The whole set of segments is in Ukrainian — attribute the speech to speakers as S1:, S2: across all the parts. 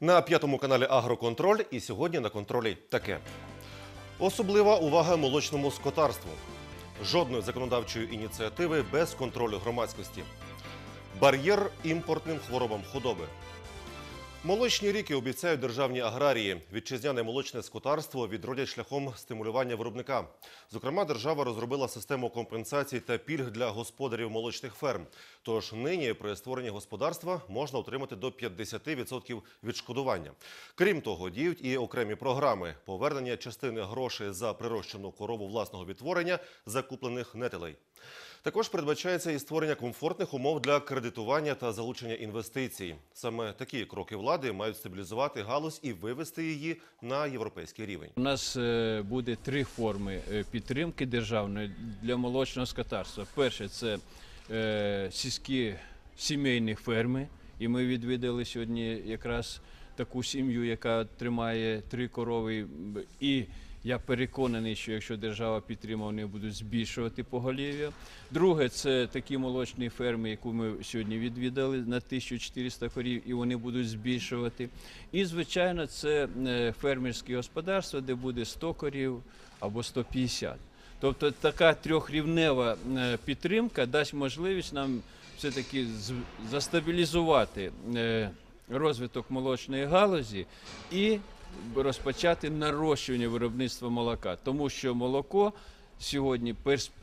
S1: На п'ятому каналі Агроконтроль і сьогодні на контролі таке. Особлива увага молочному скотарству. Жодної законодавчої ініціативи без контролю громадськості. Бар'єр імпортним хворобам худоби. Молочні ріки обіцяють державні аграрії. Вітчизняне молочне скотарство відродять шляхом стимулювання виробника. Зокрема, держава розробила систему компенсацій та пільг для господарів молочних ферм. Тож нині при створенні господарства можна отримати до 50% відшкодування. Крім того, діють і окремі програми повернення частини грошей за прирощену корову власного відтворення, закуплених нетелей. Також передбачається і створення комфортних умов для кредитування та залучення інвестицій. Саме такі кроки влади мають стабілізувати галузь і вивести її на європейський рівень.
S2: У нас е, буде три форми е, підтримки державної для молочного скотарства. Перше це е, сільські сімейні ферми, і ми відвідали сьогодні якраз таку сім'ю, яка тримає три корови. І я переконаний, що якщо держава підтримає, вони будуть збільшувати поголів'я. Друге, це такі молочні ферми, яку ми сьогодні відвідали на 1400 корів, і вони будуть збільшувати. І, звичайно, це е, фермерські господарства, де буде 100 корів або 150. Тобто така трьохрівнева е, підтримка дасть можливість нам все-таки застабілізувати е, розвиток молочної галузі і розпочати нарощування виробництва молока, тому що молоко сьогодні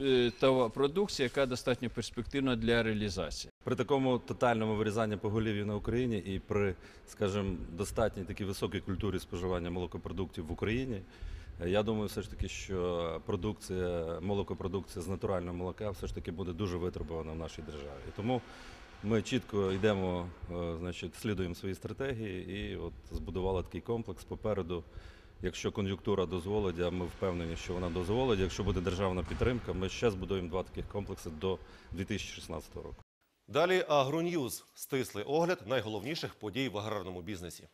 S2: е, та продукція, яка достатньо перспективна для реалізації.
S3: При такому тотальному вирізанні поголів'я на Україні і при, скажімо, достатній такій високій культурі споживання молокопродуктів в Україні, е, я думаю, все ж таки, що продукція, молокопродукція з натурального молока все ж таки буде дуже витребувана в нашій державі. І тому ми чітко йдемо, е, значить, слідуємо свої стратегії і от збудували такий комплекс попереду. Якщо кон'юнктура дозволить, а ми впевнені, що вона дозволить. Якщо буде державна підтримка, ми ще збудуємо два таких комплекси до 2016 року.
S1: Далі Агроньюз – стислий огляд найголовніших подій в аграрному бізнесі.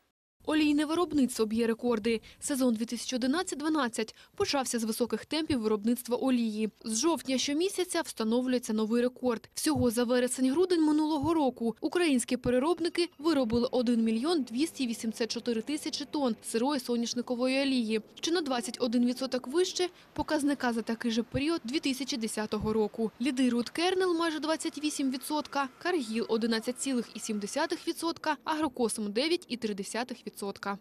S4: Олійне виробництво б'є рекорди. Сезон 2011-12 почався з високих темпів виробництва олії. З жовтня щомісяця встановлюється новий рекорд. Всього за вересень-грудень минулого року українські переробники виробили 1 мільйон 284 тисячі тонн сирої соняшникової олії, що на 21% вище показника за такий же період 2010 року. Лідирують Кернел майже 28%, Каргіл 11,7%, Агрокосм 9,3%. 1,5%.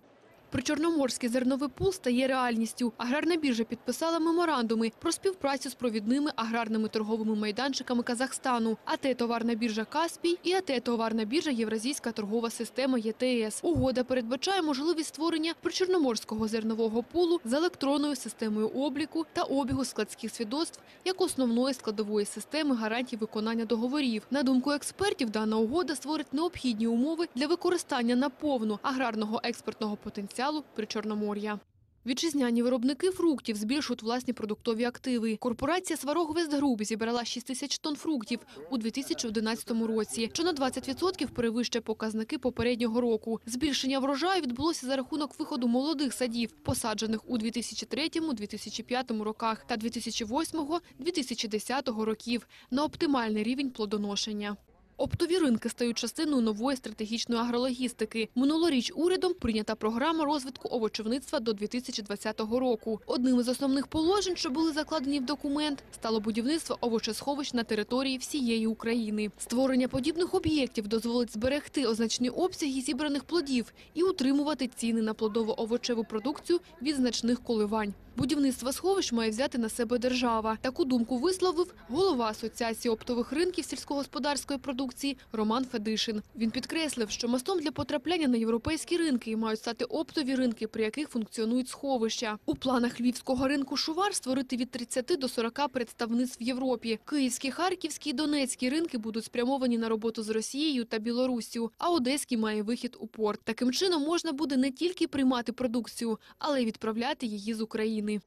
S4: Причорноморський зерновий пул стає реальністю. Аграрна біржа підписала меморандуми про співпрацю з провідними аграрними торговими майданчиками Казахстану. АТ «Товарна біржа Каспій» і АТ «Товарна біржа Євразійська торгова система ЄТС. Угода передбачає можливість створення причорноморського зернового пулу з електронною системою обліку та обігу складських свідоцтв як основної складової системи гарантій виконання договорів. На думку експертів, дана угода створить необхідні умови для використання наповну аграрного експортного потенціалу Причорномор'я. Вітчизняні виробники фруктів збільшують власні продуктові активи. Корпорація Сварог Вестгруп зібрала 6 тисяч тонн фруктів у 2011 році, що на 20% перевищує показники попереднього року. Збільшення врожаю відбулося за рахунок виходу молодих садів, посаджених у 2003-2005 роках та 2008-2010 років на оптимальний рівень плодоношення. Оптові ринки стають частиною нової стратегічної агрологістики. Минулоріч урядом прийнята програма розвитку овочівництва до 2020 року. Одним із основних положень, що були закладені в документ, стало будівництво овочесховищ на території всієї України. Створення подібних об'єктів дозволить зберегти означні обсяги зібраних плодів і утримувати ціни на плодово-овочеву продукцію від значних коливань. Будівництво сховищ має взяти на себе держава. Таку думку висловив голова Асоціації оптових ринків сільськогосподарської продукції Роман Федишин. Він підкреслив, що мостом для потрапляння на європейські ринки мають стати оптові ринки, при яких функціонують сховища. У планах львівського ринку Шувар створити від 30 до 40 представництв в Європі. Київські, харківські і донецькі ринки будуть спрямовані на роботу з Росією та Білоруссю, а одеський має вихід у порт. Таким чином можна буде не тільки приймати продукцію, але й відправляти її з України. України.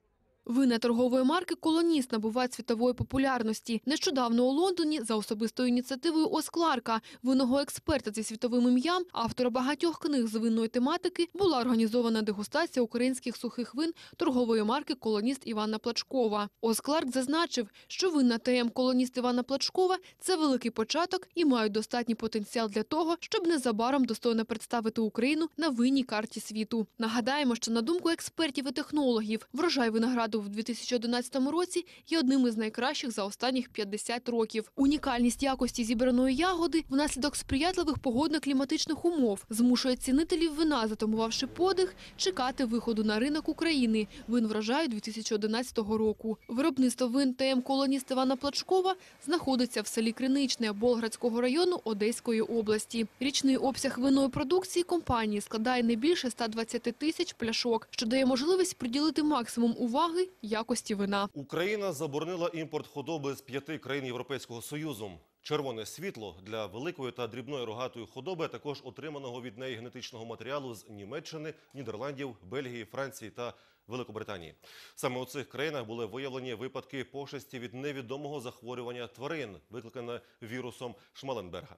S4: Вина торгової марки «Колоніст» набувають світової популярності. Нещодавно у Лондоні за особистою ініціативою Ос Кларка, винного експерта зі світовим ім'ям, автора багатьох книг з винної тематики, була організована дегустація українських сухих вин торгової марки «Колоніст» Івана Плачкова. Ос Кларк зазначив, що винна ТМ «Колоніст» Івана Плачкова – це великий початок і мають достатній потенціал для того, щоб незабаром достойно представити Україну на винній карті світу. Нагадаємо, що на думку експертів і технологів, врожай винограду в 2011 році є одним із найкращих за останніх 50 років. Унікальність якості зібраної ягоди внаслідок сприятливих погодно-кліматичних умов змушує цінителів вина, затамувавши подих, чекати виходу на ринок України вин врожаю 2011 року. Виробництво вин ТМ «Колоніст» Івана Плачкова знаходиться в селі Криничне Болградського району Одеської області. Річний обсяг винної продукції компанії складає не більше 120 тисяч пляшок, що дає можливість приділити максимум уваги якості вина.
S1: Україна заборонила імпорт худоби з п'яти країн Європейського Союзу. Червоне світло для великої та дрібної рогатої худоби, також отриманого від неї генетичного матеріалу з Німеччини, Нідерландів, Бельгії, Франції та Великобританії. Саме у цих країнах були виявлені випадки пошесті від невідомого захворювання тварин, викликане вірусом Шмаленберга.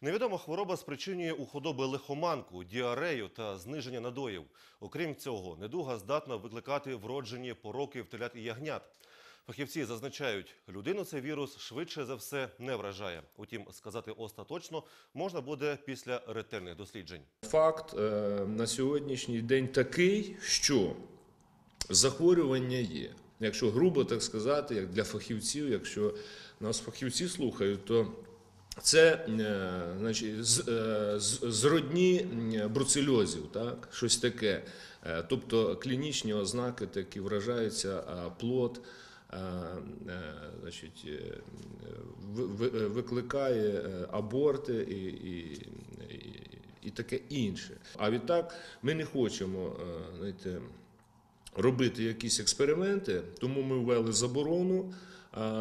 S1: Невідома хвороба спричинює у худоби лихоманку, діарею та зниження надоїв. Окрім цього, недуга здатна викликати вроджені пороки в телят і ягнят. Фахівці зазначають, людину цей вірус швидше за все не вражає. Утім, сказати остаточно можна буде після ретельних досліджень.
S5: Факт е, на сьогоднішній день такий, що захворювання є. Якщо грубо так сказати, як для фахівців, якщо нас фахівці слухають, то це е, значить, з, е, з- зродні м, бруцельозів, так? щось таке. Е, Тобто клінічні ознаки такі вражаються а, плод. е, е, Значить, е, ви- ви- викликає е, аборти і, і, і, і таке інше. А відтак ми не хочемо е, знаєте, робити якісь експерименти, тому ми ввели заборону.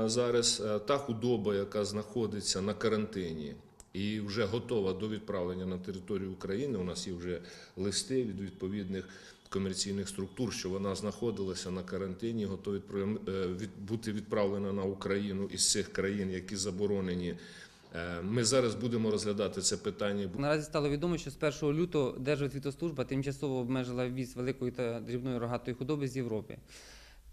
S5: Зараз е, та худоба, яка знаходиться на карантині і вже готова до відправлення на територію України. У нас є вже листи від відповідних комерційних структур, що вона знаходилася на карантині, відправ- е, бути відправлена на Україну із цих країн, які заборонені. Е, Ми зараз будемо розглядати це питання.
S6: Наразі стало відомо, що з 1 лютого Держвідслужба тимчасово обмежила ввіз великої та дрібної рогатої худоби з Європи.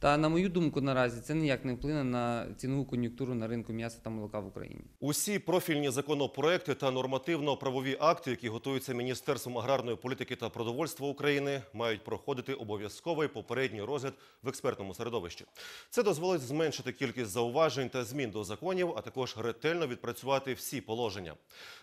S6: Та на мою думку, наразі це ніяк не вплине на цінову кон'юнктуру на ринку м'яса та молока в Україні.
S1: Усі профільні законопроекти та нормативно-правові акти, які готуються Міністерством аграрної політики та продовольства України, мають проходити обов'язковий попередній розгляд в експертному середовищі. Це дозволить зменшити кількість зауважень та змін до законів, а також ретельно відпрацювати всі положення.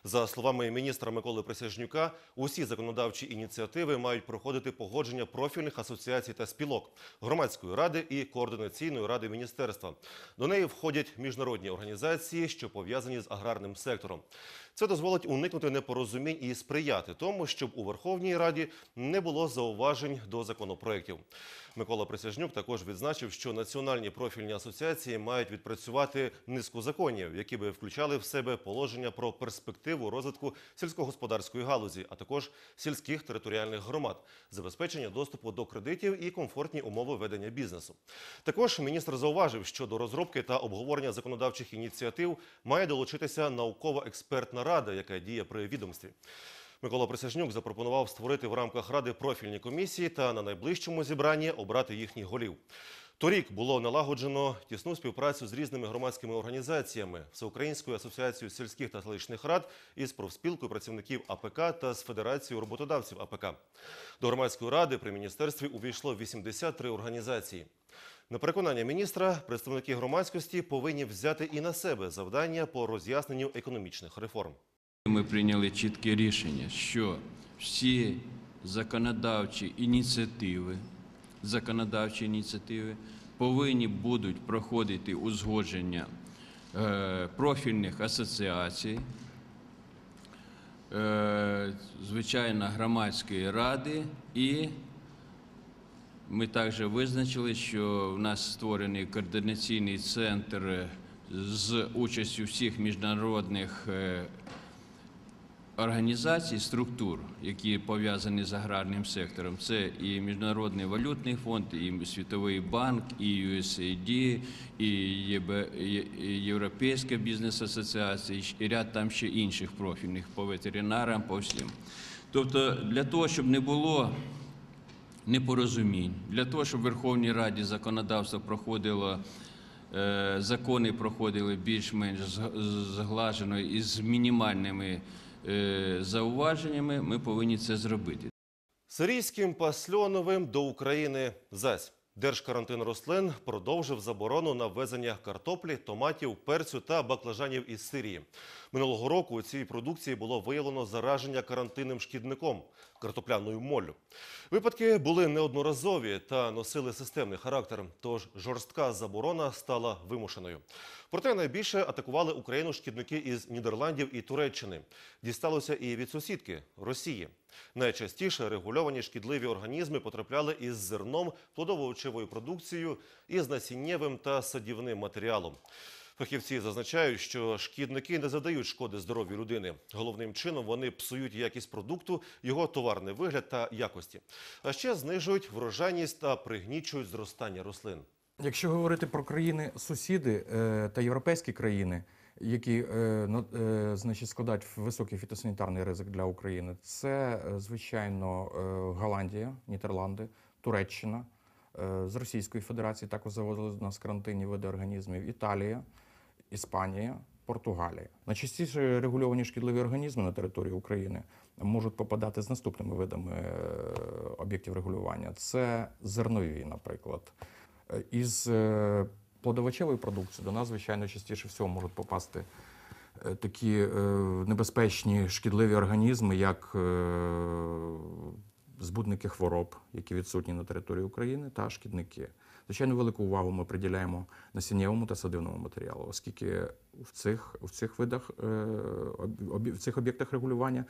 S1: За словами міністра Миколи Присяжнюка, усі законодавчі ініціативи мають проходити погодження профільних асоціацій та спілок, громадської ради і координаційної ради міністерства. До неї входять міжнародні організації, що пов'язані з аграрним сектором. Це дозволить уникнути непорозумінь і сприяти тому, щоб у Верховній Раді не було зауважень до законопроєктів. Микола Присяжнюк також відзначив, що національні профільні асоціації мають відпрацювати низку законів, які би включали в себе положення про перспективу розвитку сільськогосподарської галузі, а також сільських територіальних громад, забезпечення доступу до кредитів і комфортні умови ведення бізнесу. Також міністр зауважив, що до розробки та обговорення законодавчих ініціатив має долучитися наукова-експертна рада, яка діє при відомстві. Микола Присяжнюк запропонував створити в рамках ради профільні комісії та на найближчому зібранні обрати їхніх голів. Торік було налагоджено тісну співпрацю з різними громадськими організаціями, Всеукраїнською асоціацією сільських та селищних рад із профспілкою працівників АПК та з Федерацією роботодавців АПК. До громадської ради при міністерстві увійшло 83 організації. На переконання міністра, представники громадськості повинні взяти і на себе завдання по роз'ясненню економічних реформ.
S2: Ми прийняли чітке рішення, що всі законодавчі ініціативи, законодавчі ініціативи повинні будуть проходити узгодження е, профільних асоціацій, е, звичайно, громадської ради і ми також визначили, що в нас створений координаційний центр з участю всіх міжнародних е, організацій, структур, які пов'язані з аграрним сектором. Це і Міжнародний валютний фонд, і Світовий банк, і USAID, і Європейська бізнес-асоціація, і ряд там ще інших профільних по ветеринарам, по всім. Тобто для того, щоб не було непорозумінь, для того, щоб в Верховній Раді законодавство проходило, е, закони проходили більш-менш зглажено і з мінімальними е, зауваженнями, ми повинні це зробити.
S1: Сирійським пасльоновим до України зась. Держкарантин рослин продовжив заборону на ввезення картоплі, томатів, перцю та баклажанів із Сирії. Минулого року у цій продукції було виявлено зараження карантинним шкідником картопляною моллю. Випадки були неодноразові та носили системний характер, тож жорстка заборона стала вимушеною. Проте найбільше атакували Україну шкідники із Нідерландів і Туреччини. Дісталося і від сусідки Росії. Найчастіше регульовані шкідливі організми потрапляли із зерном, плодово-овочевою продукцією, із насіннєвим та садівним матеріалом. Фахівці зазначають, що шкідники не задають шкоди здоров'ю людини. Головним чином вони псують якість продукту, його товарний вигляд та якості. А ще знижують врожайність та пригнічують зростання рослин.
S7: Якщо говорити про країни сусіди е, та європейські країни, які е, е, значить, складають високий фітосанітарний ризик для України, це звичайно Голландія, Нідерланди, Туреччина. З Російської Федерації також заводили до нас карантинні види організмів Італія, Іспанія, Португалія. Найчастіше регульовані шкідливі організми на території України можуть попадати з наступними видами об'єктів регулювання: це зернові, наприклад. Е, Із е, плодовочевої продукції до нас, звичайно, частіше всього можуть попасти е, такі небезпечні шкідливі організми, як збудники хвороб, які відсутні на території України, та шкідники. Звичайно, велику увагу ми приділяємо насіннєвому та садивному матеріалу, оскільки в цих, в цих видах, в цих об'єктах регулювання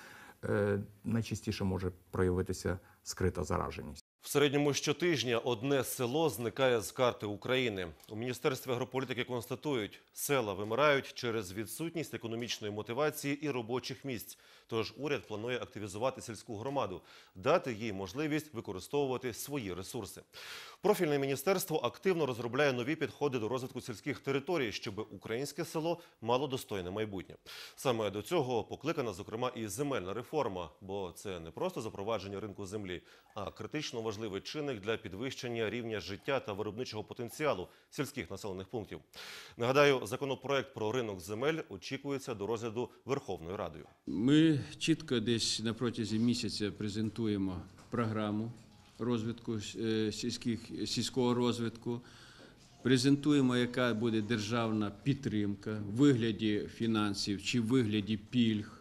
S7: найчастіше може проявитися скрита зараженість.
S1: В середньому щотижня одне село зникає з карти України. У міністерстві агрополітики констатують, села вимирають через відсутність економічної мотивації і робочих місць. Тож уряд планує активізувати сільську громаду, дати їй можливість використовувати свої ресурси. Профільне міністерство активно розробляє нові підходи до розвитку сільських територій, щоб українське село мало достойне майбутнє. Саме до цього покликана, зокрема, і земельна реформа, бо це не просто запровадження ринку землі, а критично важливий чинник для підвищення рівня життя та виробничого потенціалу сільських населених пунктів. Нагадаю, законопроект про ринок земель очікується до розгляду Верховною Радою.
S2: Ми чітко десь на протязі місяця презентуємо програму розвитку е, сільських, сільського розвитку. Презентуємо, яка буде державна підтримка в вигляді фінансів чи в вигляді пільг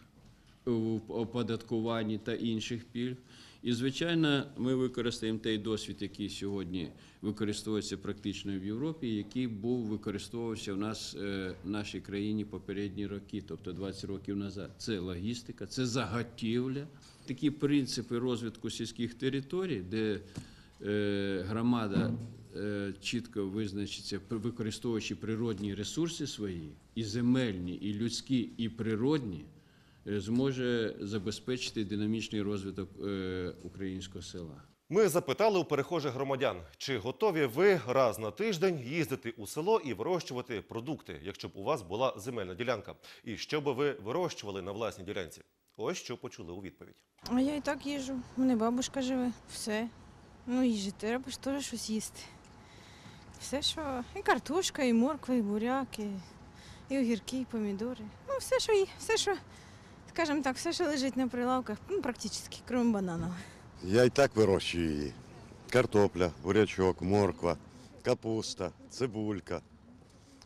S2: в оподаткуванні та інших пільг. І, звичайно, ми використаємо той досвід, який сьогодні використовується практично в Європі, який був використовувався в нас е, в нашій країні попередні роки, тобто 20 років назад. Це логістика, це заготівля. Такі принципи розвитку сільських територій, де е, громада е, чітко визначиться, використовуючи природні ресурси свої, і земельні, і людські, і природні, зможе забезпечити динамічний розвиток е, українського села.
S1: Ми запитали у перехожих громадян, чи готові ви раз на тиждень їздити у село і вирощувати продукти, якщо б у вас була земельна ділянка, і що би ви вирощували на власній ділянці? Ось що почули у відповідь.
S8: А я і так їжу. У мене бабушка живе. Все. Ну, їжі, треба ж теж щось їсти. Все, що. І картошка, і морква, і буряк, і, і огірки, і помідори. Ну, все, що є, все, що, скажімо так, все, що лежить на прилавках, ну, практично, крім бананів.
S9: Я і так вирощую її. Картопля, бурячок, морква, капуста, цибулька,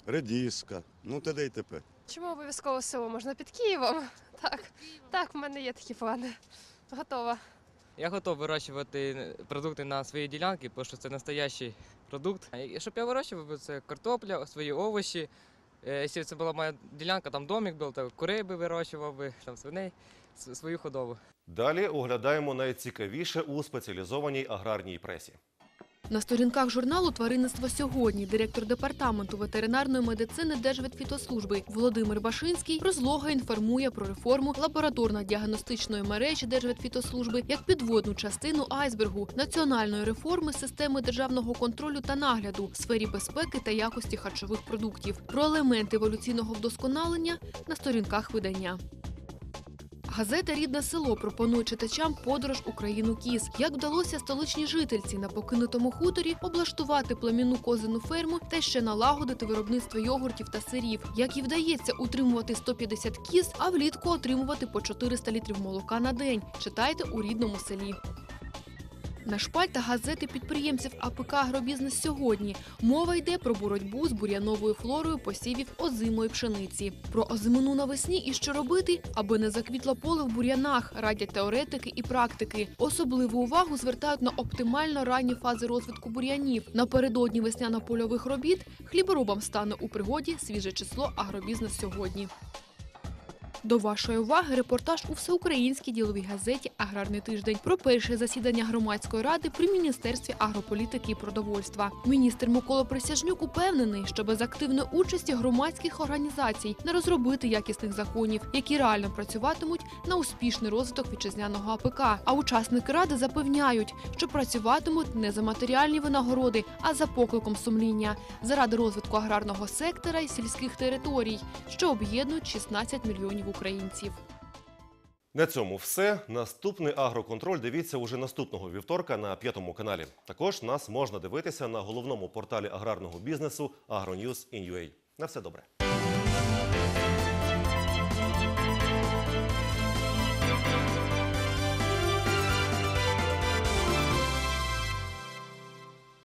S9: редіска, ну т.д. і т.п.
S10: Чому обов'язково село? Можна під Києвом? Так, так, в мене є такі плани. Готова.
S11: Я готов вирощувати продукти на своїй ділянці, тому що це настоящий продукт. І Щоб я вирощував, це картопля, свої овочі. Е, Якщо це була моя ділянка, там домик був, то курей би вирощував би, там свиней, свою худобу.
S1: Далі оглядаємо найцікавіше у спеціалізованій аграрній пресі.
S4: На сторінках журналу Тваринництво сьогодні директор департаменту ветеринарної медицини Держветфітослужби Володимир Башинський розлого інформує про реформу лабораторно-діагностичної мережі Держветфітослужби як підводну частину айсбергу національної реформи системи державного контролю та нагляду в сфері безпеки та якості харчових продуктів. Про елементи еволюційного вдосконалення на сторінках видання. Газета Рідне село пропонує читачам подорож Україну країну кіз. Як вдалося столичній жительці на покинутому хуторі облаштувати племінну козину ферму та ще налагодити виробництво йогуртів та сирів. Як і вдається утримувати 150 кіз, а влітку отримувати по 400 літрів молока на день. Читайте у рідному селі. На шпальтах газети підприємців АПК «Агробізнес сьогодні мова йде про боротьбу з бур'яновою флорою посівів озимої пшениці. Про озимину навесні і що робити, аби не заквітло поле в бур'янах, радять теоретики і практики. Особливу увагу звертають на оптимально ранні фази розвитку бур'янів. Напередодні весняно-польових робіт хліборобам стане у пригоді свіже число «Агробізнес сьогодні». До вашої уваги репортаж у всеукраїнській діловій газеті Аграрний тиждень про перше засідання громадської ради при міністерстві агрополітики і продовольства. Міністр Микола Присяжнюк упевнений, що без активної участі громадських організацій не розробити якісних законів, які реально працюватимуть на успішний розвиток вітчизняного АПК. А учасники ради запевняють, що працюватимуть не за матеріальні винагороди, а за покликом сумління заради розвитку аграрного сектора і сільських територій, що об'єднують 16 мільйонів українців.
S1: На цьому все. Наступний агроконтроль дивіться уже наступного вівторка на п'ятому каналі. Також нас можна дивитися на головному порталі аграрного бізнесу AgroNews.in.ua. На все добре.